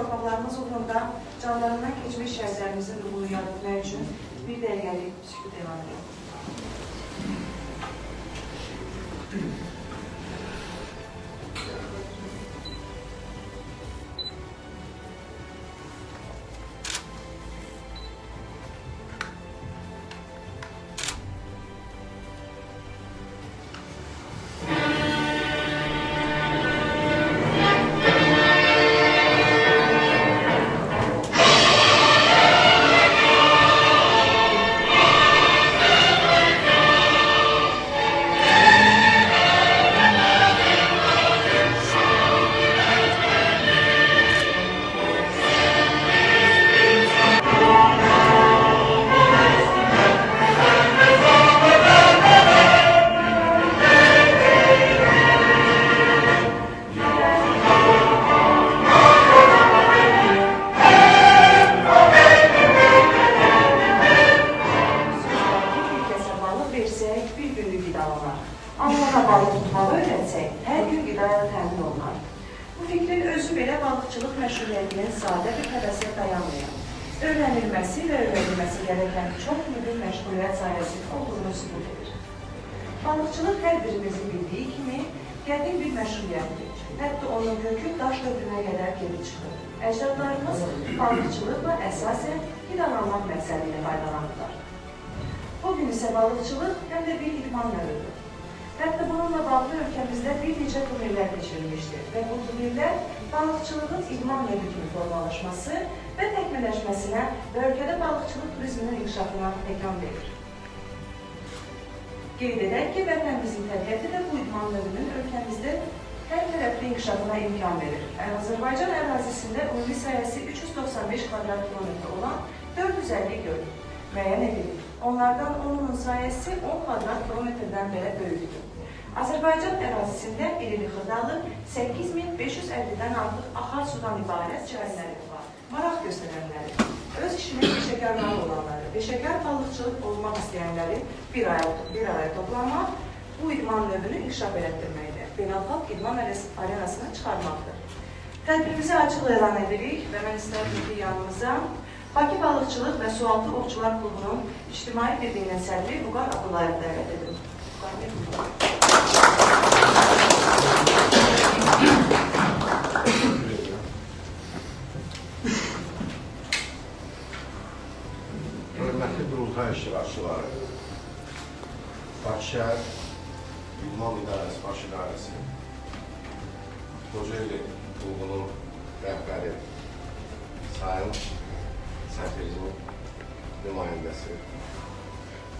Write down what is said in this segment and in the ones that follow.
torpaqlarımız uğrunda canlarından keçmiş şəhidlərimizin ruhunu yad etmək üçün bir dəqiqəlik sükut. Qidalanmaq məqsədi ilə faydalanırlar. Bugün isə balıqçılıq həm də bir idman növüdür. Hətta bununla bağlı ölkəmizdə bir neçə turnirlər keçirilmişdir və bu turnirlər balıqçılığın idman növü kimi formalaşması və təkmilləşməsinə və ölkədə balıqçılıq turizminin inkişafına təkan verir. Qeyd edək ki, vətənimizin təbiəti də bu idman növünün ölkəmizdə hər tərəfli inkişafına imkan verir. Azərbaycan ərazisində ümumi sahəsi 395 kvadrat kilometr olan 450 göl müəyyən edilir. Onlardan 10'unun sayəsi 10 kvadrat kilometrdən belə böyükdür. Azərbaycan ərazisində irili xırdalı 8550-dən artıq axar sudan ibarət çayları var. Maraq göstərənləri, öz işinin peşəkarları olanları, peşəkar balıqçılıq olmaq istəyənləri bir araya, bir araya toplamaq bu idman növünü inkişaf elətdirməkdir. Beynəlxalq idman arenasına çıxarmaqdır. Tədbirimizi açıq elan edirik və mən istərdim ki, yanımıza Bakı Balıqçılıq və Sualtı Ovçular Klubunun İctimai Birliyinin sədri Vüqar Abdullayev dəvət edim. Vüqar Bey. Hörmətli qurultay iştirakçıları, Bakı şəhər İdman İdarəsi Baş İdarəsi, Kocaeli Qulğunun rəhbəri, Sayın Səfirizmin nümayəndəsi,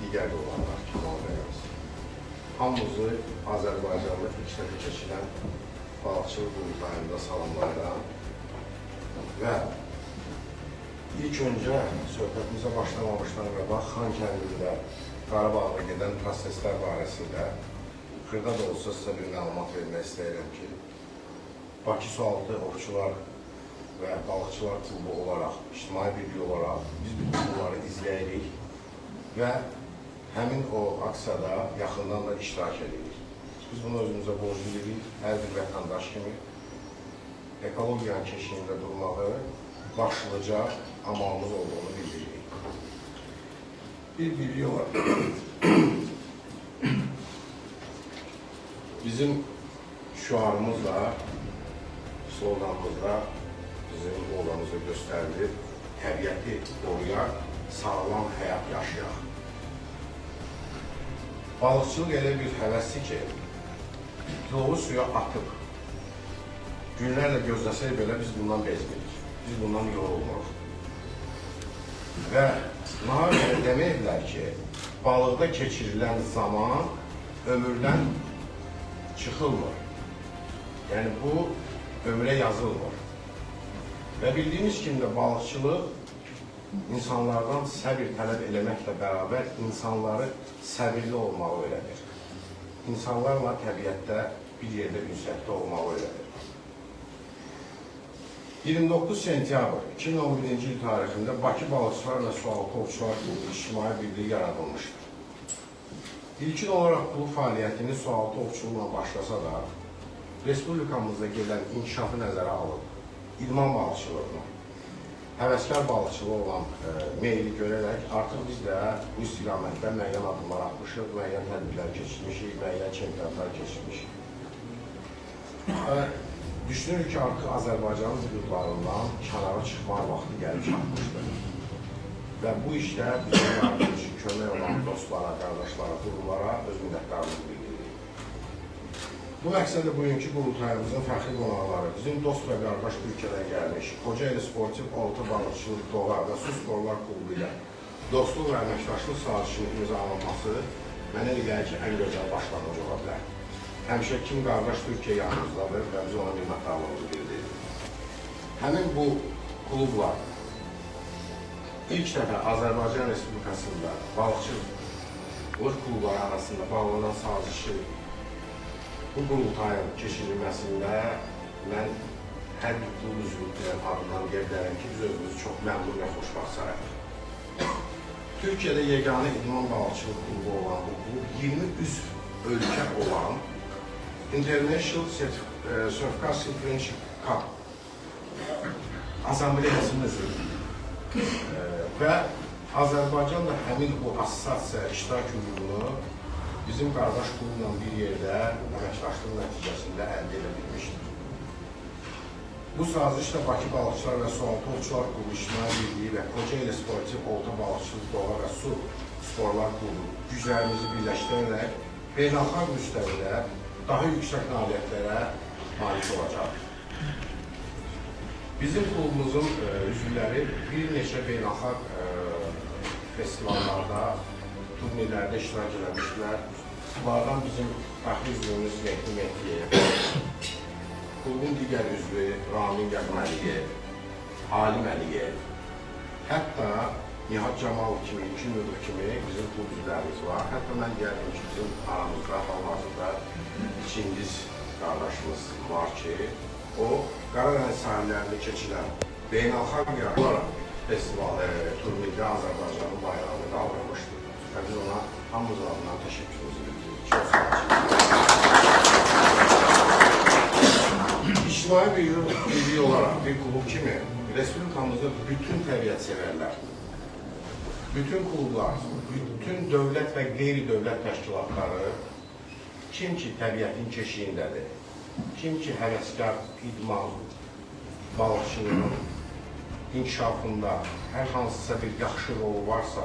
digər olanlar, Kemal bəyimiz. Hamımızı Azərbaycanda ilk dəfə keçilən balıqçılıq qurultayında salamlayıram və İlk öncə söhbətimizə başlamamışdan qabaq Xan kəndində Qarabağda gedən proseslər barəsində xırda da olsa sizə bir məlumat vermək istəyirəm ki, Bakı Sualtı Ovçular və Balıqçılar Klubu olaraq, ictimai birlik olaraq biz bütün bunları izləyirik və həmin o aksiyada yaxından da iştirak edirik. Biz bunu özümüzə borclu bilirik, hər bir vətəndaş kimi ekologiyanın keşiyində durmağı başlıca amalımız olduğunu bildiririk. Bir birliği var. Bizim şuarımızla, sloganımızda bizim oğlanımızı gösterdi. Təbiəti qoruyaq, sağlam həyat yaşayaq. Balıqçılıq elə bir həvəsdir ki, tilovu suya atıb, günlərlə gözləsək belə biz bundan bezmirik. Biz bundan yorulmuruq. Və nahar deməkdirlər ki, balıqda keçirilən zaman ömürdən çıxılmır. Yəni bu ömrə yazılmır. Və bildiyiniz kimi də balıqçılıq insanlardan səbir tələb eləməklə bərabər insanları səbirli olmağı öyrədir. İnsanlarla təbiətdə bir yerdə ünsiyyətdə olmağı öyrədir. 29 sentyabr 2011-ci il tarixində Bakı Balıqçılar və Sualtı Ovçular Klubu İctimai Birliyi yaradılmışdır. İlkin olaraq klub fəaliyyətini sualtı ovçuluqla başlasa da, Respublikamızda gedən inkişafı nəzərə alıb, idman balıqçılığına, həvəskar balıqçılığı olan e, meyli görərək artıq biz də bu istiqamətdə müəyyən addımlar atmışıq, müəyyən tədbirlər keçirmişik, müəyyən çempionatlar keçirmişik. Və düşünürük ki, artıq Azərbaycanın hüdudlarından kənara çıxmaq vaxtı gəlib çatmışdır. Və bu işdə bizim üçün kömək olan dostlara, qardaşlara, qurumlara öz bildiririk. Bu məqsədlə bugünkü qurultayımızın fəxri qonaqları bizim dost və qardaş Türkiyədən gəlmiş Kocaeli Sportiv Olta Balıqçılıq Dolar və Su Sporlar Klubu ilə dostluq və əməkdaşlıq sazişinin imzalanması mənə elə gəlir ki, ən gözəl başlanğıc ola bilər. Həmişə kim qardaş Türkiyə yanımızdadır və biz ona minnətdarlığımızı bildiririk. Həmin bu klubla ilk dəfə Azərbaycan Respublikasında balıqçılıq klubları arasında bağlanan sazişi bu qurultayın keçirilməsində mən hər bir klub üzvlüklərin adından qeyd edirəm ki, biz özümüzü çox məmnun və xoşbaxt sayırıq. Türkiyədə yeganə idman balıqçılıq klubu olan bu klub 20 üzv ölkə olan International Surfcasting Friendship Cup asambleyasının üzvüdür. Ee, və Azərbaycan da həmin bu assosiasiya iştirak hüququnu bizim qardaş klubla bir yerdə əməkdaşlıq nəticəsində əldə edə bilmişdir. Bu sazişlə Bakı Balıqçılar və Sualtı Ovçular Klubu İctimai Birliyi və Kocaeli Sportiv Olta Balıqçılıq Doğa və Su Sporlar Klubu güclərimizi birləşdirərək beynəlxalq müstəvidə daha yüksək nailiyyətlərə malik olacaq. Bizim klubumuzun e, üzvləri bir neçə beynəlxalq e, festivallarda, turnirlərdə iştirak eləmişdilər. Bunlardan bizim fəxri üzvümüz Mehdi Mehdiyev, klubun digər üzvü Ramin Gəqməliyev, Alim Əliyev, hətta Nihat Camalov kimi, iki müdür kimi bizim klub var. Hətta mən deyərdim ki, bizim aramızda hal-hazırda Çingiz qardaşımız var ki, o Qaradəniz sahillərində keçilən beynəlxalq yarışlarla festival e, turnirdə Azərbaycanın bayrağını qaldırmışdır. Və biz ona hamımız. Çox sağ olun. İctimai bir birliyi olaraq bir klub kimi Respublikamızda bütün təbiət sevərlər, bütün klublar, bütün dövlət və qeyri-dövlət təşkilatları kim ki təbiətin keşiyindədir, kim ki həvəskar idman, balıqçılığın inkişafında hər hansısa bir yaxşı rolu varsa,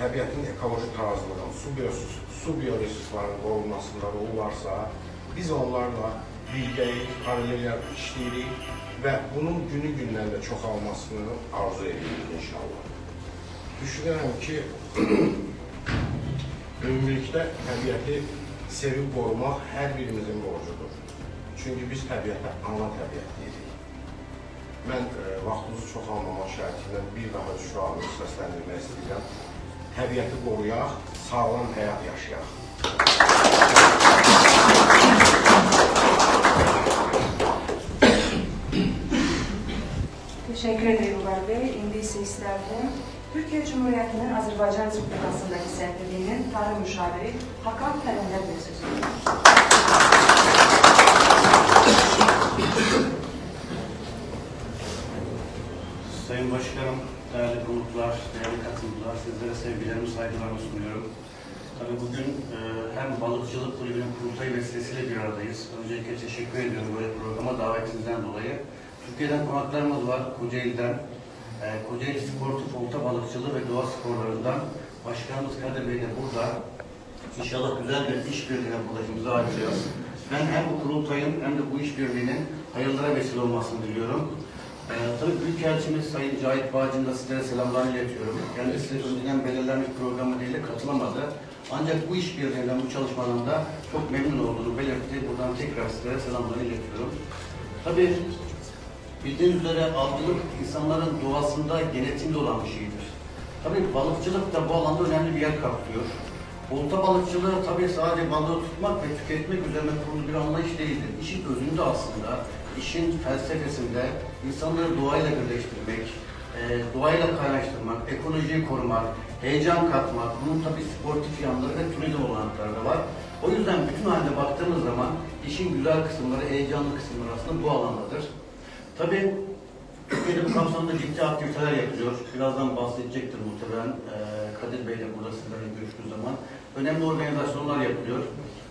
təbiətin ekoloji tarazlığının, su, biyosus, su bioresurslarının qorunmasında rolu varsa, biz onlarla birgəyik, paralel işləyirik və bunun günü gündən də çoxalmasını arzu edirik inşallah. Düşünürəm ki, ümumilikdə təbiəti sevib qorumaq hər birimizin borcudur. Çünki biz təbiətə ana təbiət deyirik. Mən e, vaxtınızı çox almamaq şərti ilə bir daha şüarını səsləndirmək istəyirəm. Təbiəti qoruyaq, sağlam həyat yaşayaq. Teşekkür ederim Uğur Bey. İndi ise isterdim Türkiye Cumhuriyeti'nin Azerbaycan Respublikası'ndaki sefirliğinin tarih müşaviri Hakan Kalender Bey sözü. Sayın Başkanım, değerli konuklar, değerli katılımcılar, sizlere sevgilerimi, saygılarımı sunuyorum. Tabii bugün e, hem balıkçılık kulübünün kurultayı vesilesiyle bir aradayız. Öncelikle teşekkür ediyorum böyle programa davetinizden dolayı. Türkiye'den konaklarımız var, Kocaeli'den. E, Kocaeli Sportif Olta Balıkçılığı ve Doğa Sporlarından Başkanımız Kadir Bey de burada. İnşallah güzel bir işbirliğine burada imza atacağız. Ben hem bu kurultayın hem de bu işbirliğinin hayırlara vesile olmasını diliyorum. Tabii Büyükelçimiz Sayın Cahit Bağcı'nın da sizlere selamlarını iletiyorum. Kendisi önceden belirlenmiş programı de katılamadı. Ancak bu işbirliğinden, bu çalışmadan da çok memnun olduğunu belirtti. Buradan tekrar sizlere selamlarını iletiyorum. Tabii bildiğiniz üzere avcılık insanların doğasında, genetimde olan bir şeydir. Tabii balıkçılık da bu alanda önemli bir yer kaplıyor. Olta balıkçılığı tabii sadece balığı tutmak ve tüketmek üzerine kurulu bir anlayış değildir. İşin özünde aslında, işin felsefesinde insanları doğayla birleştirmek, e, doğayla kaynaştırmak, ekolojiyi korumak, heyecan katmak, bunun tabii sportif yanları ve turizm olanakları da var. O yüzden bütün halde baktığımız zaman işin güzel kısımları, heyecanlı kısımları aslında bu alandadır. Tabii Türkiye'de bu kapsamda ciddi aktiviteler yapılıyor. Birazdan bahsedecektir muhtemelen eee, Kadir Bey de burada sizlerle görüştüğü zaman. Önemli organizasyonlar yapılıyor.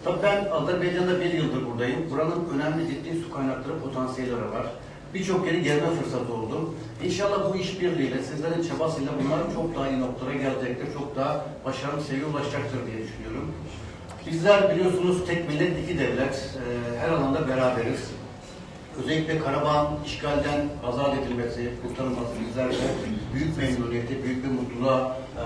Tabii ben Azerbaycan'da bir yıldır buradayım. Buranın önemli ciddi su kaynakları potansiyelleri var. Birçok yeri gezme fırsatı oldu. İnşallah bu işbirliğiyle, sizlerin çabasıyla bunlar çok daha iyi noktalara gelecektir. Çok daha başarılı seviyeye ulaşacaktır diye düşünüyorum. Bizler biliyorsunuz tek millet, iki devlet. Eee, her alanda beraberiz. Özellikle Karabağ'ın işgalden azat edilmesi, kurtarılması bizlerde büyük memnuniyeti, büyük bir mutluluğa eee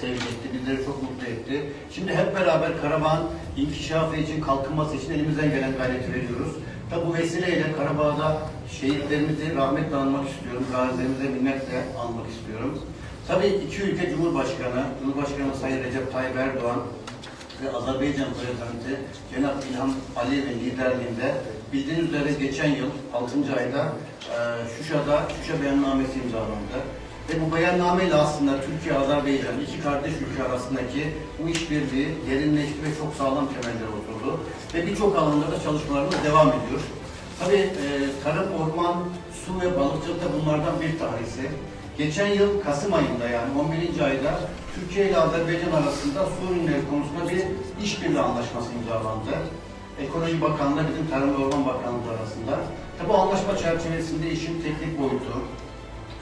sevk bizleri çok mutlu etti. Şimdi hep beraber Karabağ'ın inkişafı için, kalkınması için elimizden gelen gayreti veriyoruz. Tabi bu vesileyle Karabağ'da şehitlerimizi rahmetle anmak istiyorum, gazilerimize minnetle anmak istiyorum. Tabii iki ülke Cumhurbaşkanı, Cumhurbaşkanı Sayın Recep Tayyip Erdoğan ve Azerbaycan Prezidenti Cenab İlham Aliyev'in liderliğinde bildiğiniz üzere geçen yıl 6. ayda Şuşa'da Şuşa beyannamesi imzalandı. Ve bu beyannameyle aslında Türkiye, Azerbaycan iki kardeş ülke arasındaki bu işbirliği derinleşti ve çok sağlam temeller oturdu. Ve birçok alanda da çalışmalarımız devam ediyor. Tabii e, tarım, orman, su ve balıkçılık da bunlardan bir tanesi. Geçen yıl Kasım ayında yani 11. ayda Türkiye ile Azerbaycan arasında su ürünleri konusunda bir işbirliği anlaşması imzalandı. Ekoloji Bakanlığı bizim Tarım ve Orman Bakanlığı arasında. Tabi bu anlaşma çerçevesinde işin teknik boyutu,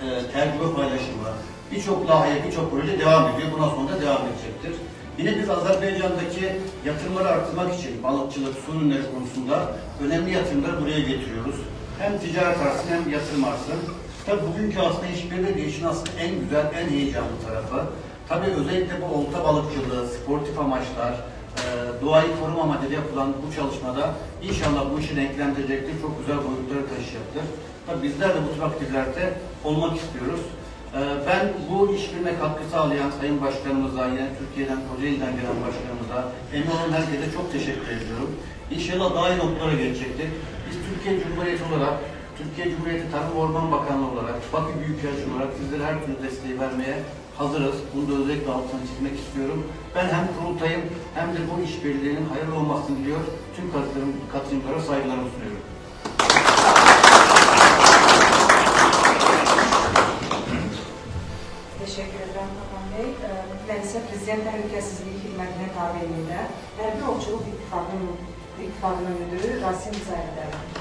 e, tecrübe paylaşımı, birçok lahiye, birçok proje devam ediyor. Bundan sonra da devam edecektir. Yine biz Azerbaycan'daki yatırımları arttırmak için balıkçılık, su ürünleri konusunda önemli yatırımları buraya getiriyoruz. Hem ticaret artsın hem yatırım artsın. Tabii bugünkü aslında işbirliği de işin aslında en güzel, en heyecanlı tarafı. Tabii özellikle bu olta balıkçılığı, sportif amaçlar, doğayı koruma amacıyla yapılan bu çalışmada inşallah bu işi renklendirecektir, çok güzel boyutlara taşıyacaktır. Tabii bizler de bu tür aktivitelerde olmak istiyoruz. E, Ben bu işbirliğine katkı sağlayan Sayın Başkanımıza, yine Türkiye'den, Kocaeli'den gelen başkanımıza, emin olun herkese çok teşekkür ediyorum. İnşallah daha iyi noktalara gelecektir. Biz Türkiye Cumhuriyeti olarak Türkiye Cumhuriyeti Tarım Orman Bakanlığı olarak, Bakü Büyükelçisi olarak sizlere her türlü desteği vermeye hazırız. Bunu da özellikle altını çizmek istiyorum. Ben hem kurultayım hem de bu işbirliğinin hayırlı olmasını diliyor. Tüm katılım, katılımcılara saygılarımı sunuyorum. Teşekkür ederim Hakan Bey. Ee, Ben ise Prezident Təhlükəsizliyi Xidmətinə tabeliyində Hərbi Ovçuluq İttifaqının, İttifaqının müdürü Rasim Zahidəli.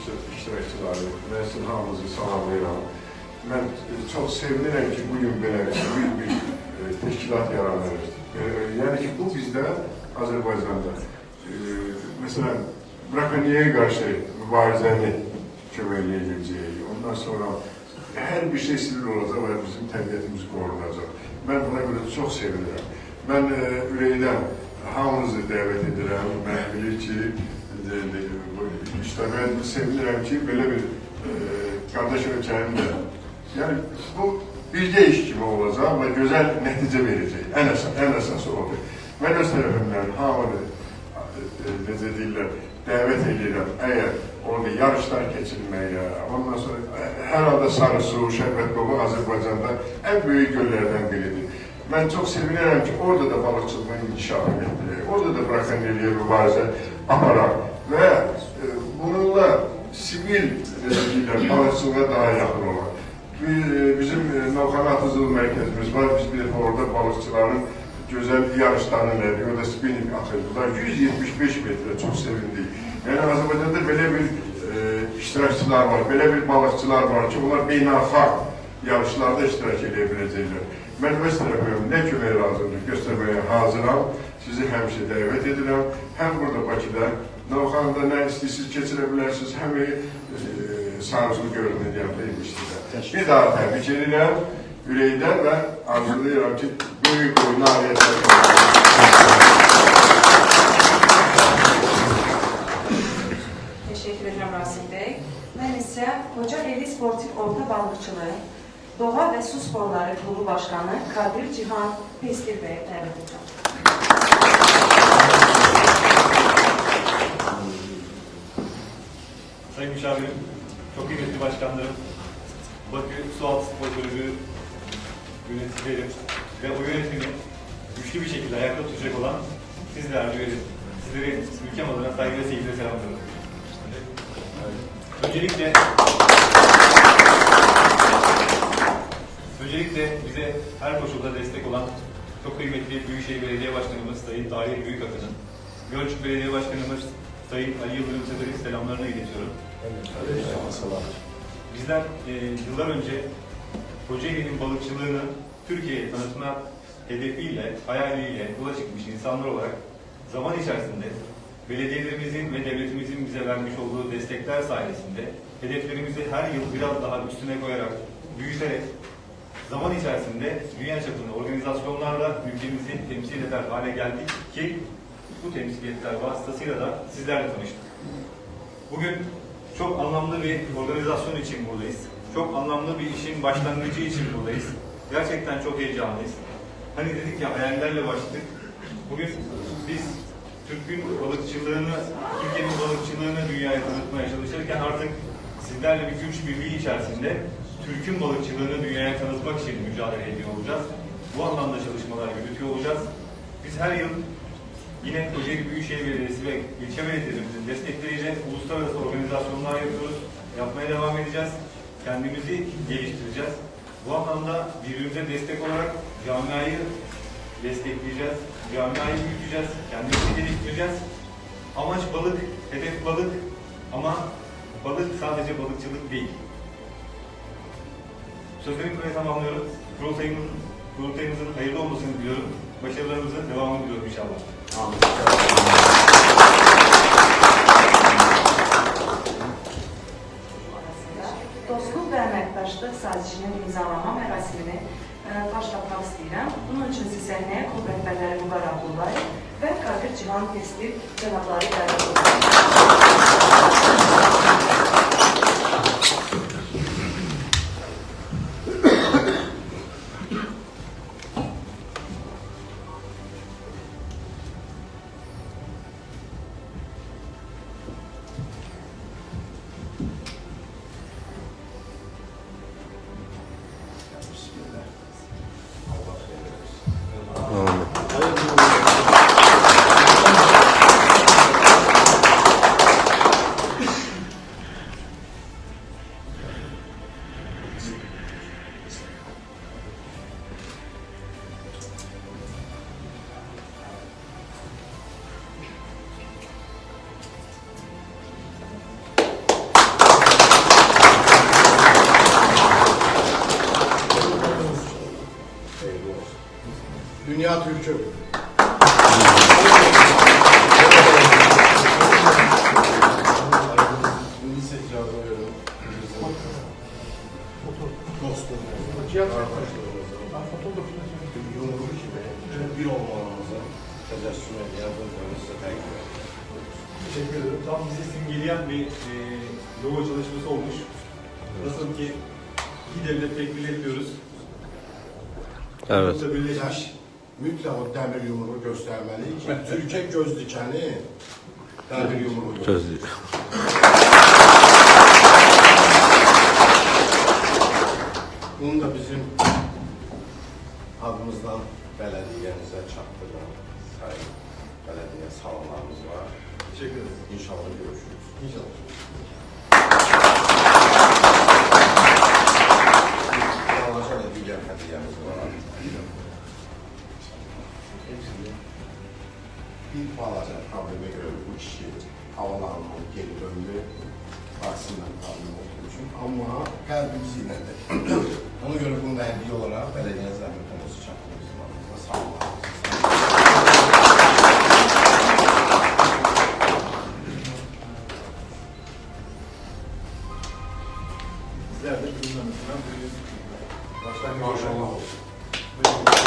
İştir- iştirakçıları, mən sizin hamınızı salamlayıram. Mən e, çox sevinirəm ki, bugün belə böyük bir e, təşkilat yaranır. E, yəni ki, bu bizdə Azərbaycanda, e, məsələn, brakonyaya qarşı mübarizəni köməkləyəcəyik. Ondan sonra hər bir şey sivil olacaq və bizim təbiətimiz qorunacaq. Mən buna görə çox sevinirəm. Mən e, ürəkdən hamınızı dəvət edirəm. Mən bilir ki, e, e, bu işte mən sevinirəm ki, belə bir e, qardaş ölkənin də yəni bu birgə iş kimi olacaq və gözəl nəticə verəcək. Ən əsas, ən əsası odur. Mən öz tərəfimdən hamını e, necə deyirlər, dəvət edirəm. Əgər orada yarışlar keçirməyə, ondan sonra ə, hər halda Sarısu, Şərbət Baba Azərbaycanda ən böyük göllərdən biridir. Mən çox sevinirəm ki, orada da balıqçılığın inkişaf etdirək, orada da brakonyerliyə mübarizə aparaq və e, bununla sivil deyirlər, balıqçılığa daha yaxın olaq. Bi- e, Bizim e, Atıcılıq Mərkəzimiz var, biz bir orada balıqçıların gözəl yarışlarını elədik, orada spinning atıldılar. 175 metrə çox sevindik. Yəni Azərbaycanda belə bir e, iştirakçılar var, belə bir balıqçılar var ki, onlar beynəlxalq yarışlarda iştirak edə biləcəklər. Mən öz tərəfim nə kömək göstərməyə hazıram. Sizi həmişə dəvət edirəm. Həm burada Bakıda, Novxanada nə istəyirsiniz keçirə bilərsiniz, həm e, Sarısı görünür yanındayım sizə. Bir daha təbrik edirəm ürəkdən və arzulayıram ki, böyük boy nailiyyətlər Teşekkür ederim Rasim Bey. Ben ise Kocaeli Sportif Orta Balıkçılığı Doğa ve Su Sporları Klubu Başkanı Kadir Cihan Pestil Bey'e davet edeceğim. Sayın Müşavirim, çok kıymetli başkanlarım, Bakü Sualtı Spor Kulübü yöneticilerim ve o yönetimi güçlü bir şekilde ayakta tutacak olan siz değerli üyelerim. Sizleri ülkem adına saygı ve sevgiyle selamlıyorum. Öncelikle Öncelikle bize her koşulda destek olan çok kıymetli Büyükşehir Belediye Başkanımız Sayın Tahir Büyükakın'ın, Gölcük Belediye Başkanımız Sayın Ali Yıldırım Sefer'in selamlarını iletiyorum. Bizler e, yıllar önce Kocaeli'nin balıkçılığını Türkiye'ye tanıtma hedefiyle, hayaliyle yola çıkmış insanlar olarak zaman içerisinde belediyelerimizin ve devletimizin bize vermiş olduğu destekler sayesinde hedeflerimizi her yıl biraz daha üstüne koyarak, büyüterek zaman içerisinde dünya çapında organizasyonlarla ülkemizi temsil eder hale geldik ki bu temsiliyetler vasıtasıyla da sizlerle tanıştık. Bugün çok anlamlı bir organizasyon için buradayız. Çok anlamlı bir işin başlangıcı için buradayız. Gerçekten çok heyecanlıyız. Hani dedik ya hayallerle başladık. Bugün biz Türk'ün balıkçılığını, Türkiye'nin balıkçılığını dünyaya tanıtmaya çalışırken artık sizlerle bir güç birliği içerisinde Türk'ün balıkçılığını dünyaya tanıtmak için mücadele ediyor olacağız. Bu anlamda çalışmalar yürütüyor olacağız. Biz her yıl Yine Kocaeli Büyükşehir Belediyesi ve ilçe belediyelerimizin destekleriyle uluslararası organizasyonlar yapıyoruz. Yapmaya devam edeceğiz. Kendimizi geliştireceğiz. Bu anlamda birbirimize destek olarak camiayı destekleyeceğiz. Camiayı büyüteceğiz. Kendimizi geliştireceğiz. Amaç balık, hedef balık ama balık sadece balıkçılık değil. Sözlerimi buraya tamamlıyorum. Kurultayımızın, kurultayımızın hayırlı olmasını diliyorum. Başarılarımızın devamını diliyorum inşallah. Dostluq və əməkdaşlıq sazişinin imzalama mərasimini e, başlatmaq istəyirəm. Bunun üçün siz səhnəyə klub rəhbərləri Mübarək Abdullayev və Qadir Cihan Testir cənabları dəvət edirəm. Mütləq o dəmir yumruğu göstərməli ki, Türkiyə göz dikəni dəmir yumruğu. Gözlük. Bunu da bizim adımızdan bələdiyyəmizə çatdırılan sayın bələdiyyə salamlarımız var. Teşekkür ederim. İnşallah görüşürüz. İnşallah. bir falaca probleme göre bu kişi havalanma, geri dönme bahsinden problem olduğu için ama her gün zihnede. Ona göre bunu da hediye olarak belediye zahmet olması çakmamızın altında sağ olun. Bizler de bundan sonra büyük başlangıç. Maşallah olsun.